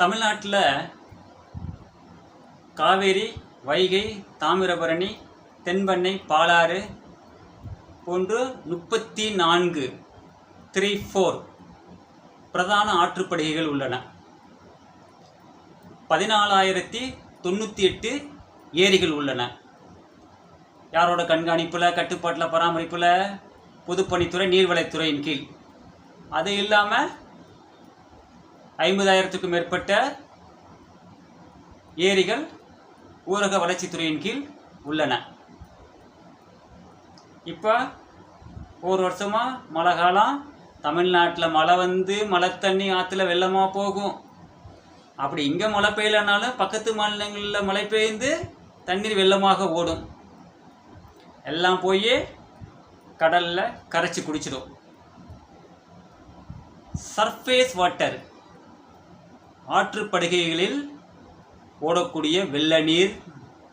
தமிழ்நாட்டில் காவேரி வைகை தாமிரபரணி தென்பண்ணை பாலாறு போன்று முப்பத்தி நான்கு த்ரீ ஃபோர் பிரதான ஆற்றுப்படுகைகள் உள்ளன. பதினாலாயிரத்தி தொண்ணூற்றி எட்டு ஏரிகள் உள்ளன. யாரோட கண்காணிப்பில் கட்டுப்பாட்டில் பராமரிப்பில் பொதுப்பணித்துறை நீர்வளத்துறையின் கீழ். அது இல்லாமல் ஐம்பதாயிரத்துக்கும் மேற்பட்ட ஏரிகள் ஊரக வளர்ச்சித்துறையின் கீழ் உள்ளன. இப்போ ஒரு வருஷமாக மழை காலம் தமிழ்நாட்டில் மழை வந்து மழை தண்ணி ஆற்றுல வெள்ளமாக போகும். அப்படி இங்கே மழை பெய்யலனாலும் பக்கத்து மாநிலங்களில் மழை பெய்ந்து தண்ணீர் வெள்ளமாக ஓடும். எல்லாம் போய் கடலில் கரைச்சி குடிச்சிடும். சர்ஃபேஸ் வாட்டர் ஆற்றுப்படுகைகளில் ஓடக்கூடிய வெள்ள நீர்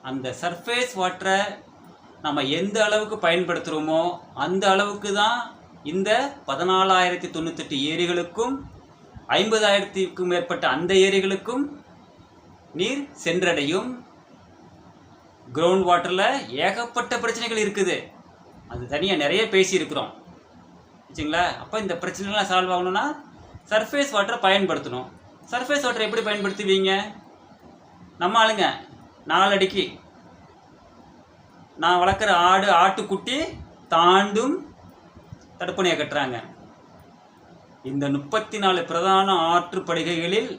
அந்த சர்ஃபேஸ் வாட்டரை நம்ம எந்த அளவுக்கு பயன்படுத்துகிறோமோ அந்த அளவுக்கு தான் இந்த பதினாலாயிரத்தி தொண்ணூத்தெட்டு ஏரிகளுக்கும் ஐம்பதாயிரத்திற்கும் மேற்பட்ட அந்த ஏரிகளுக்கும் நீர் சென்றடையும். கிரவுண்ட் வாட்டரில் ஏகப்பட்ட பிரச்சனைகள் இருக்குது. அது தனியாக நிறைய பேசியிருக்கிறோம். வச்சுங்களா அப்போ இந்த பிரச்சனைலாம் சால்வ் ஆகணும்னா சர்ஃபேஸ் வாட்டரை பயன்படுத்தணும். சர்ஃபேஸ் வாட்டர் எப்படி பயன்படுத்துவீங்க? நம்ம ஆளுங்க நாலடிக்கு. நான் வளர்க்குற ஆடு ஆட்டுக்குட்டி தாண்டும் தடுப்பணையை கட்டுறாங்க. இந்த முப்பத்தி நாலு பிரதான ஆற்று படுகைகளில்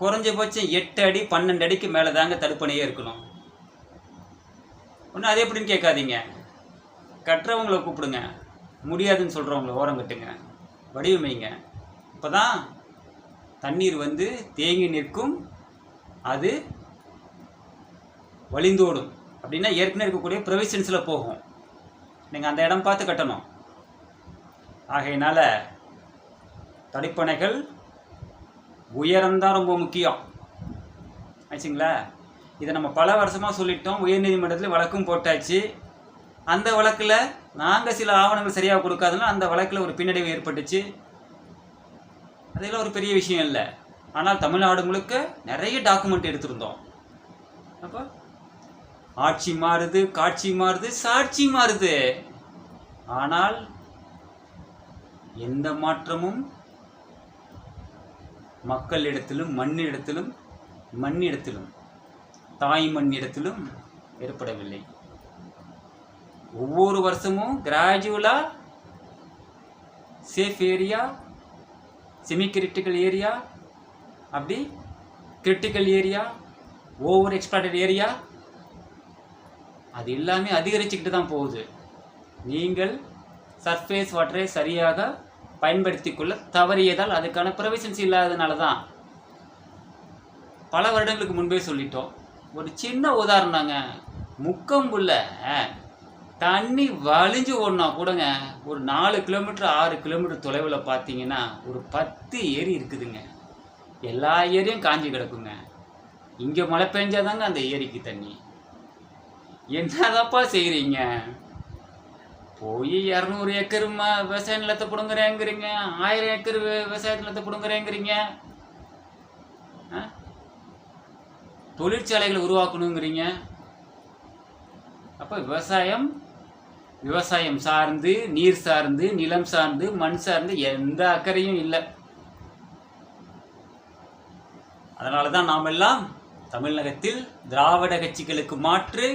குறைஞ்சபட்சம் எட்டு அடி பன்னெண்டு அடிக்கு மேலே தாங்க தடுப்பணையே இருக்கணும். ஒன்றும் அது எப்படின்னு கேட்காதீங்க. கட்டுறவங்கள கூப்பிடுங்க. முடியாதுன்னு சொல்கிறவங்கள ஓரம் கட்டுங்க வடிவமைங்க. இப்போ தான் தண்ணீர் வந்து தேங்கி நிற்கும். அது வழிந்தோடும். அப்படின்னா ஏற்கனவே இருக்கக்கூடிய ப்ரொவிஷன்ஸில் போகும். நீங்கள் அந்த இடம் பார்த்து கட்டணும். ஆகையினால் தடுப்பணைகள் உயரம்தான் ரொம்ப முக்கியம். ஆச்சுங்களா இதை நம்ம பல வருஷமாக சொல்லிட்டோம். உயர்நீதிமன்றத்தில் வழக்கும் போட்டாச்சு. அந்த வழக்கில் நாங்கள் சில ஆவணங்கள் சரியாக கொடுக்காதனால அந்த வழக்கில் ஒரு பின்னடைவு ஏற்பட்டுச்சு. அதெல்லாம் ஒரு பெரிய விஷயம் இல்லை. ஆனால் தமிழ்நாடு முழுக்க நிறைய டாக்குமெண்ட் எடுத்திருந்தோம். அப்போ ஆட்சி மாறுது காட்சி மாறுது சாட்சி மாறுது. ஆனால் எந்த மாற்றமும் மக்களிடத்திலும் மண்ணிடத்திலும் மண்ணிடத்திலும் தாய் மண்ணிடத்திலும் ஏற்படவில்லை. ஒவ்வொரு வருஷமும் கிராஜுவலாக safe area semi critical area அப்படி critical area over exploited area அது எல்லாமே அதிகரிச்சுக்கிட்டு தான் போகுது. நீங்கள் சர்ஃபேஸ் வாட்டரை சரியாக பயன்படுத்தி கொள்ள தவறியதால் அதுக்கான ப்ரொவிஷன்ஸ் இல்லாததுனால தான். பல வருடங்களுக்கு முன்பே சொல்லிட்டோம். ஒரு சின்ன உதாரணங்க. முக்கம்புள்ள தண்ணி வலிஞ்சு ஓடினா கூடங்க ஒரு நாலு கிலோமீட்டர் ஆறு கிலோமீட்டர் தொலைவில் பார்த்தீங்கன்னா ஒரு பத்து ஏரி இருக்குதுங்க. எல்லா ஏரியும் காஞ்சி கிடக்குங்க. இங்கே மழை பெஞ்சாதாங்க அந்த ஏரிக்கு தண்ணி. என்னதாப்பா செய்கிறீங்க போய் இரநூறு ஏக்கர் ம விவசாய நிலத்தை பிடுங்குறேங்கிறீங்க. ஆயிரம் ஏக்கர் விவசாய நிலத்தை பிடுங்குறேங்கிறீங்க. ஆ? தொழிற்சாலைகளை உருவாக்கணுங்கிறீங்க. அப்போ விவசாயம் விவசாயம் சார்ந்து நீர் சார்ந்து நிலம் சார்ந்து மண் சார்ந்து எந்த அக்கறையும் இல்லை. அதனால தான் நாம் எல்லாம் தமிழகத்தில் திராவிட கட்சிகளுக்கு மாற்று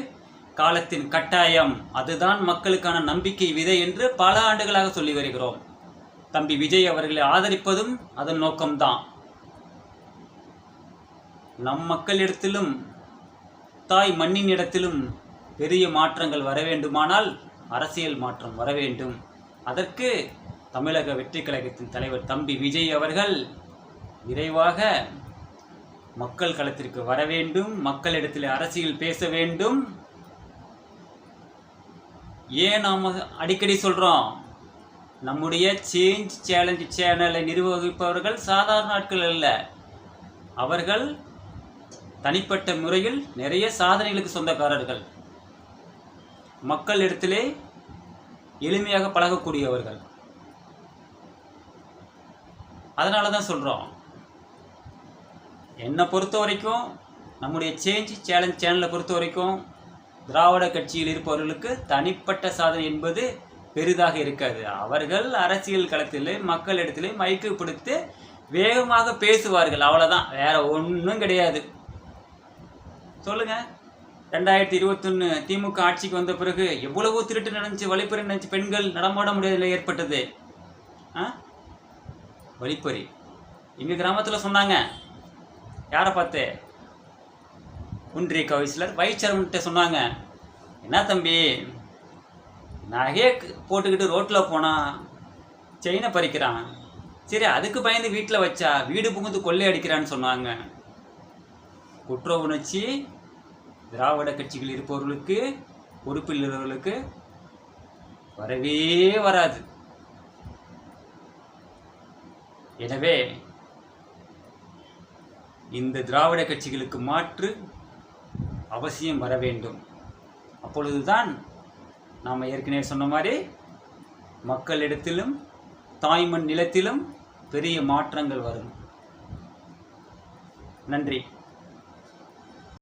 காலத்தின் கட்டாயம். அதுதான் மக்களுக்கான நம்பிக்கை விதை என்று பல ஆண்டுகளாக சொல்லி வருகிறோம். தம்பி விஜய் அவர்களை ஆதரிப்பதும் அதன் நோக்கம்தான். நம் மக்களிடத்திலும் தாய் மண்ணின் இடத்திலும் பெரிய மாற்றங்கள் வர வேண்டுமானால் அரசியல் மாற்றம் வர வேண்டும். அதற்கு தமிழக வெற்றி கழகத்தின் தலைவர் தம்பி விஜய் அவர்கள் விரைவாக மக்கள் களத்திற்கு வர வேண்டும். மக்களிடத்தில் அரசியல் பேச வேண்டும். ஏன் நாம் அடிக்கடி சொல்கிறோம் நம்முடைய சேஞ்ச் சேலஞ்ச் சேனலை நிர்வகிப்பவர்கள் சாதாரண ஆட்கள் அல்ல. அவர்கள் தனிப்பட்ட முறையில் நிறைய சாதனைகளுக்கு சொந்தக்காரர்கள். மக்களிடத்திலே எளிமையாக பழகக்கூடியவர்கள். அதனால தான் சொல்கிறோம் என்னை பொறுத்த வரைக்கும் நம்முடைய சேஞ்ச் சேலஞ்ச் சேனலை பொறுத்த வரைக்கும் திராவிட கட்சியில் இருப்பவர்களுக்கு தனிப்பட்ட சாதனை என்பது பெரிதாக இருக்காது. அவர்கள் அரசியல் களத்தில் மக்களிடத்திலே மைக்கு பிடித்து வேகமாக பேசுவார்கள். அவ்வளோதான் வேற ஒன்றும் கிடையாது. சொல்லுங்கள் ரெண்டாயிரத்தி இருபத்தொன்று திமுக ஆட்சிக்கு வந்த பிறகு எவ்வளவோ திருட்டு நடந்துச்சு வழிப்பறி நடந்துச்சு. பெண்கள் நடமாட முடியாத நிலை ஏற்பட்டது. ஆ? வழிப்பறி. எங்கள் கிராமத்தில் சொன்னாங்க. யாரை பார்த்து? ஒன்றிய கவுன்சிலர் வைச்சரவன்கிட்ட சொன்னாங்க. என்ன தம்பி? நகையை போட்டுக்கிட்டு ரோட்டில் போனால் செயினை பறிக்கிறான். சரி அதுக்கு பயந்து வீட்டில் வச்சா வீடு புகுந்து கொள்ளை அடிக்கிறான்னு சொன்னாங்க. குற்ற உணர்ச்சி திராவிட கட்சிகள் இருப்பவர்களுக்கு பொறுப்பில் இருப்பவர்களுக்கு வரவே வராது. எனவே இந்த திராவிட கட்சிகளுக்கு மாற்று அவசியம் வர வேண்டும். அப்பொழுதுதான் நாம் ஏற்கனவே சொன்ன மாதிரி மக்களிடத்திலும் தாய்மண் நிலத்திலும் பெரிய மாற்றங்கள் வரும். நன்றி.